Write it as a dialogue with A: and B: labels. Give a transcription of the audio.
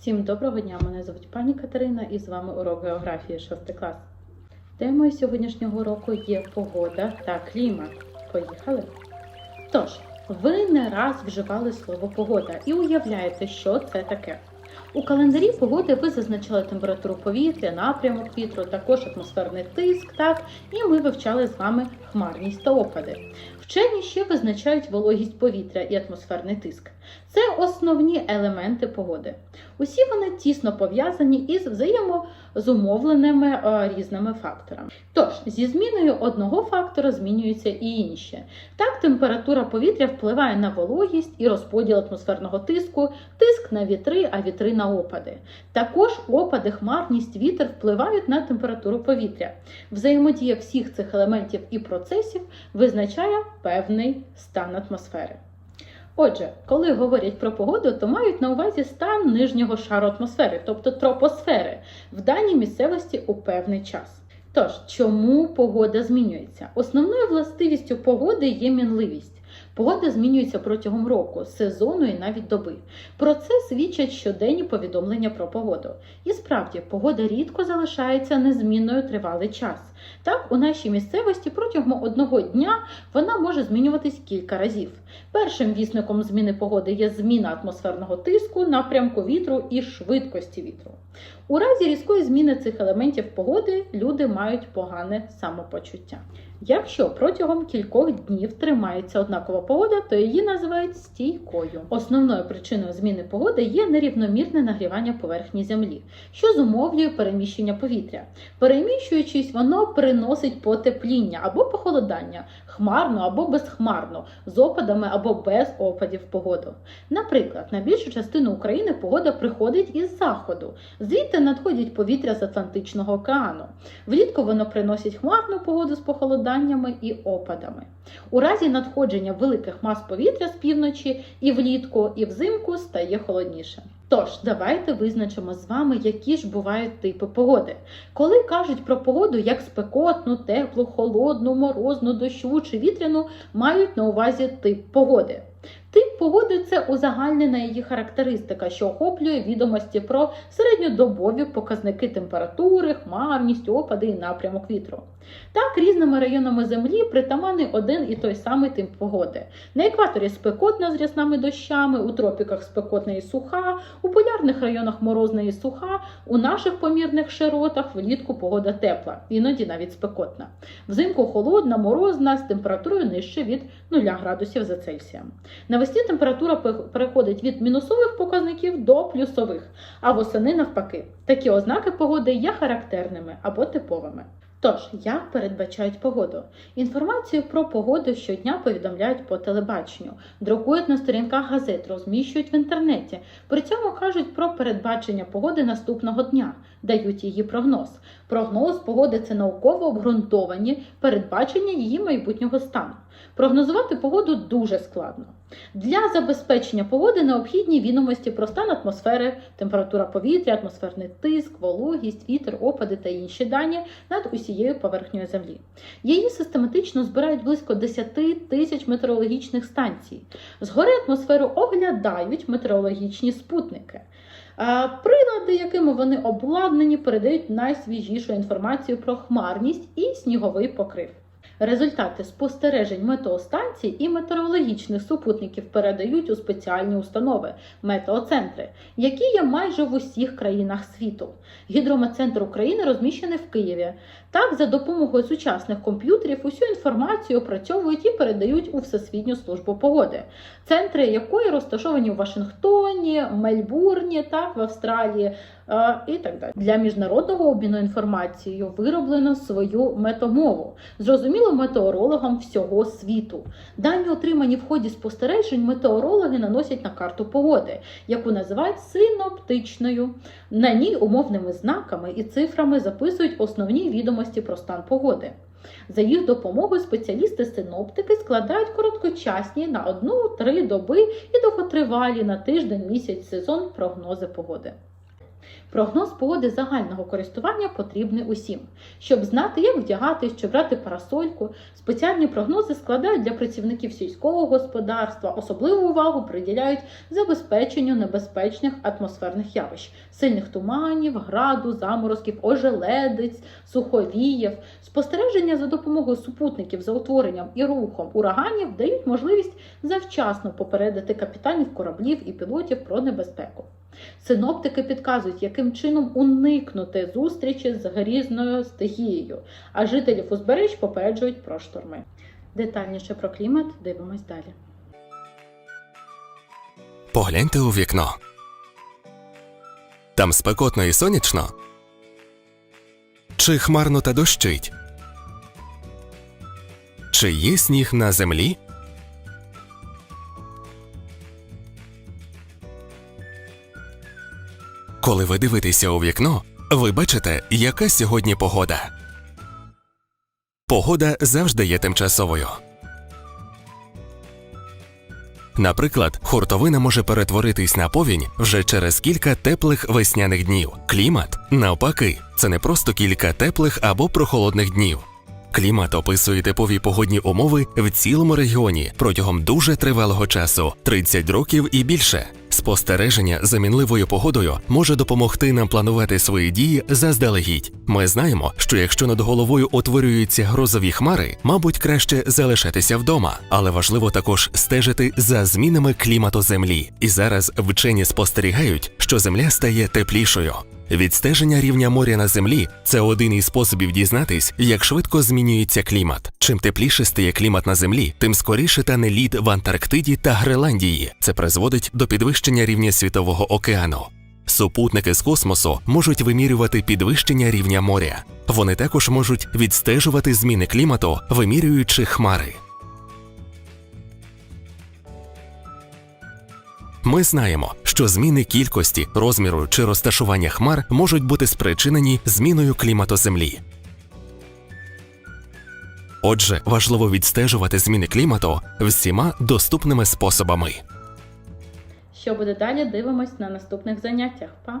A: Всім доброго дня! Мене звуть пані Катерина і з вами урок географії 6 клас. Темою сьогоднішнього року є погода та клімат. Поїхали? Тож, ви не раз вживали слово погода і уявляєте, що це таке. У календарі погоди ви зазначали температуру повітря, напрямок вітру, також атмосферний тиск, так, і ми вивчали з вами хмарність та опади. Вчені ще визначають вологість повітря і атмосферний тиск. Це основні елементи погоди. Усі вони тісно пов'язані із взаємозумовленими е, різними факторами. Тож, зі зміною одного фактора змінюються і інші. Так, температура повітря впливає на вологість і розподіл атмосферного тиску, тиск на вітри, а вітри на опади. Також опади, хмарність, вітер впливають на температуру повітря. Взаємодія всіх цих елементів і процесів визначає певний стан атмосфери. Отже, коли говорять про погоду, то мають на увазі стан нижнього шару атмосфери, тобто тропосфери, в даній місцевості у певний час. Тож, чому погода змінюється? Основною властивістю погоди є мінливість. Погода змінюється протягом року, сезону і навіть доби. Про це свідчать щоденні повідомлення про погоду. І справді, погода рідко залишається незмінною тривалий час. Так, у нашій місцевості протягом одного дня вона може змінюватись кілька разів. Першим вісником зміни погоди є зміна атмосферного тиску, напрямку вітру і швидкості вітру. У разі різкої зміни цих елементів погоди люди мають погане самопочуття. Якщо протягом кількох днів тримається однакова погода, то її називають стійкою. Основною причиною зміни погоди є нерівномірне нагрівання поверхні землі, що зумовлює переміщення повітря. Переміщуючись, воно приносить потепління або похолодання, хмарно або безхмарно, з опадами або без опадів погоду. Наприклад, на більшу частину України погода приходить із заходу, звідти надходять повітря з Атлантичного океану. Влітку воно приносить хмарну погоду з похолоданнями і опадами. У разі надходження великих мас повітря з півночі і влітку, і взимку стає холодніше. Тож, давайте визначимо з вами, які ж бувають типи погоди. Коли кажуть про погоду як спекотну, теплу, холодну, морозну, дощову чи вітряну, мають на увазі тип погоди. Погоди це узагальнена її характеристика, що охоплює відомості про середньодобові показники температури, хмарність, опади і напрямок вітру. Так, різними районами землі притаманний один і той самий тип погоди. На екваторі спекотна з рясними дощами, у тропіках спекотна і суха, у полярних районах морозна і суха, у наших помірних широтах влітку погода тепла, іноді навіть спекотна. Взимку холодна, морозна з температурою нижче від 0 градусів за Цельсієм. Навесні температура переходить від мінусових показників до плюсових, а восени навпаки. Такі ознаки погоди є характерними або типовими. Тож, як передбачають погоду? Інформацію про погоду щодня повідомляють по телебаченню, друкують на сторінках газет, розміщують в інтернеті. При цьому кажуть про передбачення погоди наступного дня, дають її прогноз. Прогноз погоди це науково обґрунтовані передбачення її майбутнього стану. Прогнозувати погоду дуже складно. Для забезпечення погоди необхідні відомості про стан атмосфери, температура повітря, атмосферний тиск, вологість, вітер, опади та інші дані над усією поверхнею землі. Її систематично збирають близько 10 тисяч метеорологічних станцій. Згори атмосферу оглядають метеорологічні спутники. Прилади, якими вони обладнані, передають найсвіжішу інформацію про хмарність і сніговий покрив. Результати спостережень метеостанцій і метеорологічних супутників передають у спеціальні установи метеоцентри, які є майже в усіх країнах світу. Гідрометцентр України розміщений в Києві. Так, за допомогою сучасних комп'ютерів усю інформацію опрацьовують і передають у Всесвітню службу погоди, центри якої розташовані у Вашингтоні, Мельбурні, так, в Австралії і так далі. Для міжнародного обміну інформацією вироблено свою метамову, зрозуміло метеорологам всього світу. Дані, отримані в ході спостережень, метеорологи наносять на карту погоди, яку називають синоптичною. На ній умовними знаками і цифрами записують основні відомості про стан погоди. За їх допомогою спеціалісти-синоптики складають короткочасні на одну-три доби і довготривалі на тиждень, місяць, сезон прогнози погоди. Прогноз погоди загального користування потрібний усім. Щоб знати, як вдягатись, чи брати парасольку, спеціальні прогнози складають для працівників сільського господарства. Особливу увагу приділяють забезпеченню небезпечних атмосферних явищ, сильних туманів, граду, заморозків, ожеледиць, суховіїв. Спостереження за допомогою супутників за утворенням і рухом ураганів дають можливість завчасно попередити капітанів кораблів і пілотів про небезпеку. Синоптики підказують, яким чином уникнути зустрічі з грізною стихією, а жителів узбережжя попереджують про шторми. Детальніше про клімат дивимось далі.
B: Погляньте у вікно. Там спекотно і сонячно. Чи хмарно та дощить? Чи є сніг на землі? Коли ви дивитеся у вікно, ви бачите, яка сьогодні погода. Погода завжди є тимчасовою. Наприклад, хуртовина може перетворитись на повінь вже через кілька теплих весняних днів. Клімат, навпаки, це не просто кілька теплих або прохолодних днів. Клімат описує типові погодні умови в цілому регіоні протягом дуже тривалого часу 30 років і більше. Спостереження за мінливою погодою може допомогти нам планувати свої дії заздалегідь. Ми знаємо, що якщо над головою утворюються грозові хмари, мабуть, краще залишатися вдома, але важливо також стежити за змінами клімату Землі. І зараз вчені спостерігають, що Земля стає теплішою. Відстеження рівня моря на землі це один із способів дізнатись, як швидко змінюється клімат. Чим тепліше стає клімат на землі, тим скоріше тане лід в Антарктиді та Гренландії. Це призводить до підвищення рівня світового океану. Супутники з космосу можуть вимірювати підвищення рівня моря. Вони також можуть відстежувати зміни клімату, вимірюючи хмари. Ми знаємо, що зміни кількості, розміру чи розташування хмар можуть бути спричинені зміною клімату Землі. Отже, важливо відстежувати зміни клімату всіма доступними способами.
A: Що буде далі, дивимось на наступних заняттях. Па!